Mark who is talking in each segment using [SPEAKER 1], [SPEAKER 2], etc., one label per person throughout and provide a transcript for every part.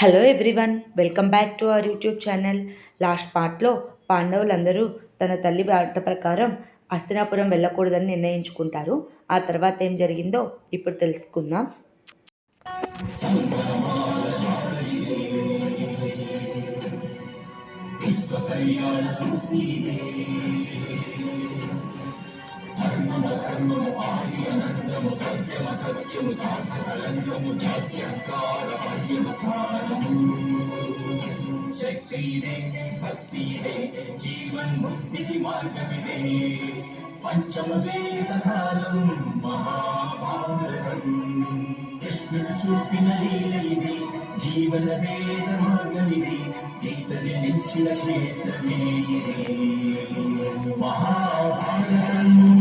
[SPEAKER 1] Hello everyone welcome back to our YouTube channel last పార్ట్లో పాండవులందరూ తన తల్లి బాట ప్రకారం హస్తినాపురం వెళ్ళకూడదని నిర్ణయించుకుంటారు. ఆ తర్వాత ఏం జరిగిందో ఇప్పుడు తెలుసుకుందాం.
[SPEAKER 2] శక్తిదే భక్తిదే జీవన్ ముక్తికి మార్గమిదే పంచమ సారం మహాభారతం కృష్ణుడు చూపిన లీల ఇది జీవన వేద మార్గమిది గీత జనించిన క్షేత్రమే. ఇది మహాభారతం.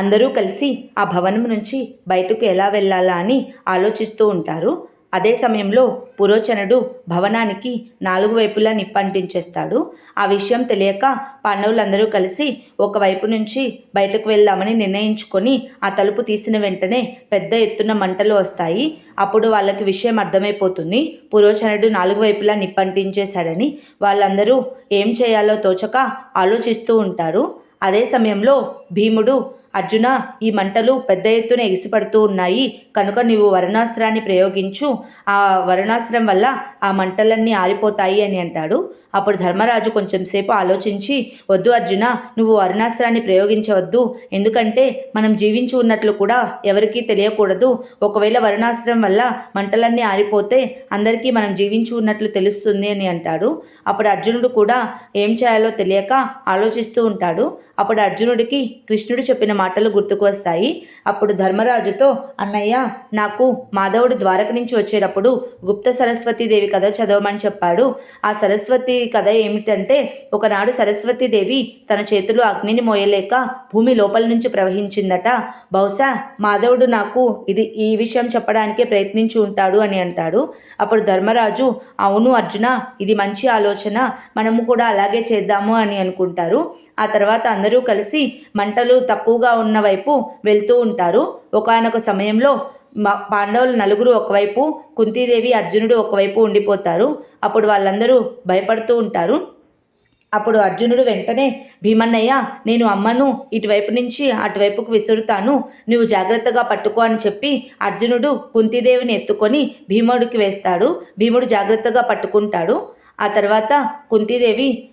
[SPEAKER 1] అందరూ కలిసి ఆ భవనం నుంచి బయటకు ఎలా వెళ్ళాలా అని ఆలోచిస్తూ ఉంటారు. అదే సమయంలో పురోచనుడు భవనానికి నాలుగు వైపులా నిప్పంటించేస్తాడు. ఆ విషయం తెలియక పాండవులందరూ కలిసి ఒకవైపు నుంచి బయటకు వెళ్దామని నిర్ణయించుకొని ఆ తలుపు తీసిన వెంటనే పెద్ద ఎత్తున మంటలు వస్తాయి. అప్పుడు వాళ్ళకి విషయం అర్థమైపోతుంది. పురోచనుడు నాలుగు వైపులా నిప్పంటించేశాడని వాళ్ళందరూ ఏం చేయాలో తోచక ఆలోచిస్తూ ఉంటారు. అదే సమయంలో భీముడు అర్జున ఈ మంటలు పెద్ద ఎత్తున ఎగిసిపడుతూ ఉన్నాయి. కనుక నీవు వరుణాస్త్రాన్ని ప్రయోగించు. ఆ వరుణాస్త్రం వల్ల ఆ మంటలన్నీ ఆరిపోతాయి అని అంటాడు. అప్పుడు ధర్మరాజు కొంచెం సేపు ఆలోచించి వద్దు అర్జున నువ్వు వరుణాస్త్రాన్ని ప్రయోగించవద్దు. ఎందుకంటే మనం జీవించి ఉన్నట్లు కూడా ఎవరికీ తెలియకూడదు. ఒకవేళ వరుణాస్త్రం వల్ల మంటలన్నీ ఆరిపోతే అందరికీ మనం జీవించి ఉన్నట్లు తెలుస్తుంది అని అంటాడు. అప్పుడు అర్జునుడు కూడా ఏం చేయాలో తెలియక ఆలోచిస్తూ ఉంటాడు. అప్పుడు అర్జునుడికి కృష్ణుడు చెప్పిన మాటలు గుర్తుకు వస్తాయి అప్పుడు ధర్మరాజుతో అన్నయ్య నాకు మాధవుడు ద్వారక నుంచి వచ్చేటప్పుడు గుప్త సరస్వతీదేవి కథ చదవమని చెప్పాడు. ఆ సరస్వతి కథ ఏమిటంటే ఒకనాడు సరస్వతీదేవి తన చేతిలో అగ్నిని మోయలేక భూమి లోపల నుంచి ప్రవహించిందట. బహుశా మాధవుడు నాకు ఇది ఈ విషయం చెప్పడానికే ప్రయత్నించి ఉంటాడు అని అంటాడు. అప్పుడు ధర్మరాజు అవును అర్జున ఇది మంచి ఆలోచన. మనము కూడా అలాగే చేద్దాము అని అనుకుంటారు. ఆ తర్వాత అందరూ కలిసి మంటలు తక్కువగా ఉన్న వైపు వెళ్తూ ఉంటారు. ఒకనొక సమయంలో మా పాండవులు నలుగురు ఒకవైపు కుంతీదేవి అర్జునుడు ఒకవైపు ఉండిపోతారు. అప్పుడు వాళ్ళందరూ భయపడుతూ ఉంటారు. అప్పుడు అర్జునుడు వెంటనే భీమన్నయ్య నేను అమ్మను. ఇటువైపు నుంచి అటువైపుకు విసురుతాను. నువ్వు జాగ్రత్తగా పట్టుకో అని చెప్పి అర్జునుడు కుంతీదేవిని ఎత్తుకొని భీముడికి వేస్తాడు. భీముడు జాగ్రత్తగా పట్టుకుంటాడు. ఆ తర్వాత కుంతీదేవి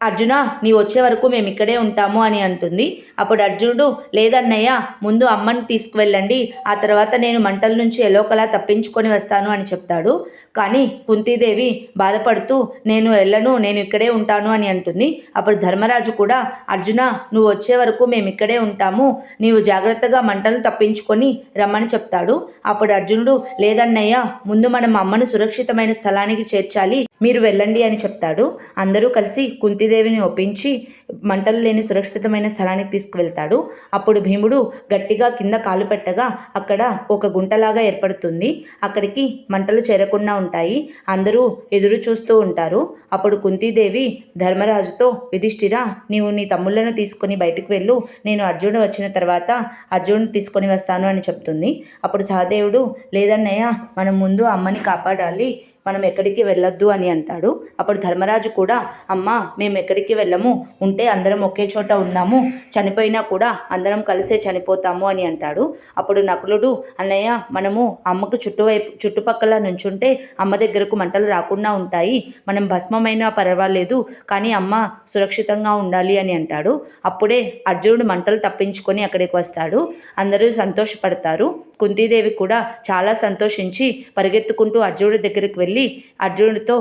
[SPEAKER 1] అర్జున నీ వచ్చే వరకు మేము ఇక్కడే ఉంటాము అని అంటుంది. అప్పుడు అర్జునుడు లేదన్నయ్య ముందు అమ్మని తీసుకువెళ్ళండి. ఆ తర్వాత నేను మంటల నుంచి ఎలోకలా తప్పించుకొని వస్తాను అని చెప్తాడు. కానీ కుంతీదేవి బాధపడుతూ నేను వెళ్ళను నేను ఇక్కడే ఉంటాను అని అంటుంది. అప్పుడు ధర్మరాజు కూడా అర్జున నువ్వు వచ్చే వరకు మేము ఇక్కడే ఉంటాము. నీవు జాగ్రత్తగా మంటలను తప్పించుకొని రమ్మని చెప్తాడు. అప్పుడు అర్జునుడు లేదన్నయ్య ముందు మనం అమ్మను సురక్షితమైన స్థలానికి చేర్చాలి. మీరు వెళ్ళండి అని చెప్తాడు. అందరూ కలిసి కుంతిదేవిని ఒప్పించి మంటలు లేని సురక్షితమైన స్థలానికి తీసుకువెళ్తాడు. అప్పుడు భీముడు గట్టిగా కింద కాలు పెట్టగా అక్కడ ఒక గుంటలాగా ఏర్పడుతుంది. అక్కడికి మంటలు చేరకుండా ఉంటాయి. అందరూ ఎదురు చూస్తూ ఉంటారు. అప్పుడు కుంతీదేవి ధర్మరాజుతో యుధిష్ఠిరా నీవు నీ తమ్ముళ్ళను తీసుకొని బయటకు వెళ్ళు. నేను అర్జునుడు వచ్చిన తర్వాత అర్జునుడు తీసుకొని వస్తాను అని చెప్తుంది. అప్పుడు సహదేవుడు లేదన్నయ్య మనం ముందు అమ్మని కాపాడాలి. మనం ఎక్కడికి వెళ్ళొద్దు అని అంటాడు. అప్పుడు ధర్మరాజు కూడా అమ్మ మేము ఎక్కడికి వెళ్ళము? ఉంటే అందరం ఒకే చోట ఉన్నాము. చనిపోయినా కూడా అందరం కలిసే చనిపోతాము అని అంటాడు. అప్పుడు నకులుడు అన్నయ్య మనము అమ్మకు చుట్టువైపు చుట్టుపక్కల నుంచుంటే అమ్మ దగ్గరకు మంటలు రాకుండా ఉంటాయి. మనం భస్మమైనా పర్వాలేదు కానీ అమ్మ సురక్షితంగా ఉండాలి అని అంటాడు. అప్పుడే అర్జునుడు మంటలు తప్పించుకొని అక్కడికి వస్తాడు. అందరూ సంతోషపడతారు. కుంతీదేవి కూడా చాలా సంతోషించి పరిగెత్తుకుంటూ అర్జునుడి దగ్గరికి వెళ్ళి అర్జునుడితో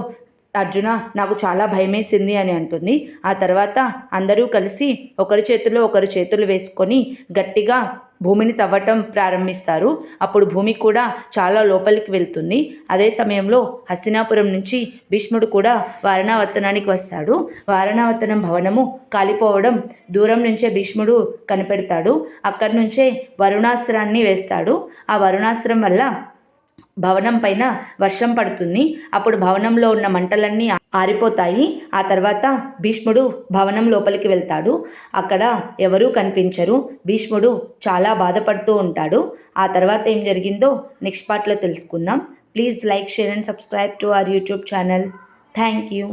[SPEAKER 1] అర్జున నాకు చాలా భయమేసింది అని అంటుంది. ఆ తర్వాత అందరూ కలిసి ఒకరి చేతిలో ఒకరి చేతులు వేసుకొని గట్టిగా భూమిని తవ్వటం ప్రారంభిస్తారు. అప్పుడు భూమి కూడా చాలా లోపలికి వెళ్తుంది. అదే సమయంలో హస్తినాపురం నుంచి భీష్ముడు కూడా వారణావర్తనానికి వస్తాడు. వారణావర్తనం భవనము కాలిపోవడం దూరం నుంచే భీష్ముడు కనిపెడతాడు. అక్కడి నుంచే వరుణాస్త్రాన్ని వేస్తాడు. ఆ వరుణాస్త్రం వల్ల భవనం పైన వర్షం పడుతుంది. అప్పుడు భవనంలో ఉన్న మంటలన్నీ ఆరిపోతాయి. ఆ తర్వాత భీష్ముడు భవనం లోపలికి వెళ్తాడు. అక్కడ ఎవరూ కనిపించరు. భీష్ముడు చాలా బాధపడుతూ ఉంటాడు. ఆ తర్వాత ఏం జరిగిందో నెక్స్ట్ పార్ట్లో తెలుసుకుందాం. Please like share and subscribe to our YouTube channel. Thank you.